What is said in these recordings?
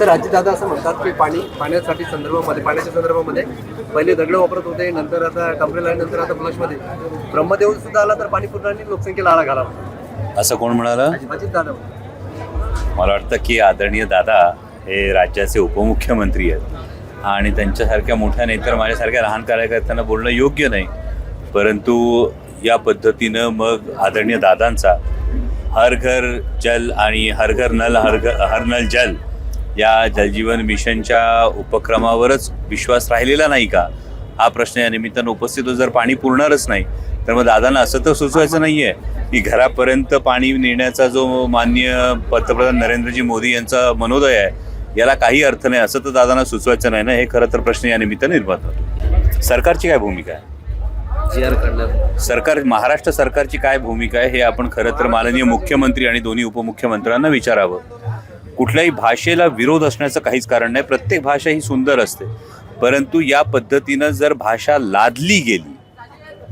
Sir दादा असं म्हणतात की पाणी पाण्यासाठी संदर्भामध्ये पाण्याच्या संदर्भामध्ये पहिले दगड वापरत होते नंतर आता टंपरेल आणि नंतर आता फ्लशमध्ये ब्रह्मदेव सुद्धा आला तर पाणी पुरवठा लोकसंख्येला आळा घालावा. असं कोण म्हणालं? अजित दादा मला वाटतं की आदरणीय दादा हे राज्याचे उपमुख्यमंत्री आहेत. आणि त्यांच्यासारख्या मोठ्या नेत्यावर माझ्यासारख्या लहान कार्यकर्त्यांना बोलणं योग्य नाही. परंतु या पद्धतीनं मग आदरणीय दादांचा हर घर जल आणि हर घर नल हर घर हर नल जल या जलजीवन मिशनच्या उपक्रमावरच विश्वास राहिलेला नाही का? हा प्रश्न या निमित्तानं उपस्थित होतो. जर पाणी पुरणारच नाही तर मग दादांना असं तर सुचवायचं नाही आहे की घरापर्यंत पाणी नेण्याचा जो मान्य पंतप्रधान नरेंद्रजी मोदी यांचा मनोदय आहे याला काही अर्थ नाही. असं तर दादांना सुचवायचं नाही ना? हे खरं तर प्रश्न या निमित्तानं निर्माण होतो. सरकारची काय भूमिका आहे? सरकार महाराष्ट्र सरकारची काय भूमिका आहे हे आपण खरं तर माननीय मुख्यमंत्री आणि दोन्ही उपमुख्यमंत्र्यांना विचारावं. कुठल्याही भाषेला विरोध असण्याचं काहीच कारण नाही. प्रत्येक भाषा ही सुंदर असते. परंतु या पद्धतीनं जर भाषा लादली गेली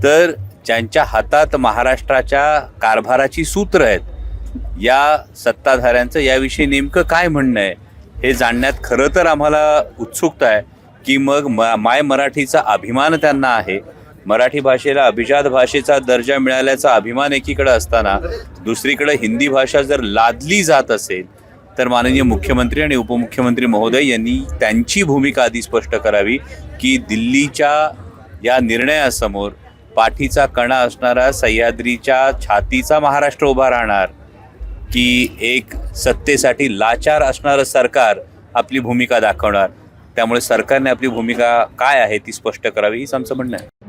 तर ज्यांच्या हातात महाराष्ट्राच्या कारभाराची सूत्र आहेत या सत्ताधाऱ्यांचं याविषयी नेमकं काय म्हणणं आहे हे जाणण्यात खरं तर आम्हाला उत्सुकता आहे की मग म माय मराठीचा अभिमान त्यांना आहे. मराठी भाषेला अभिजात भाषेचा दर्जा मिळाल्याचा अभिमान एकीकडे असताना दुसरीकडे हिंदी भाषा जर लादली जात असेल तर माननीय मुख्यमंत्री आणि उपमुख्यमंत्री महोदय यांनी त्यांची भूमिका आधी स्पष्ट करावी की दिल्लीच्या या निर्णयासमोर पाठीचा कणा असणारा सह्याद्रीच्या छातीचा महाराष्ट्र उभा राहणार की एक सत्तेसाठी लाचार असणारं सरकार आपली भूमिका दाखवणार. त्यामुळे सरकारने आपली भूमिका काय आहे ती स्पष्ट करावी हीच आमचं म्हणणं आहे.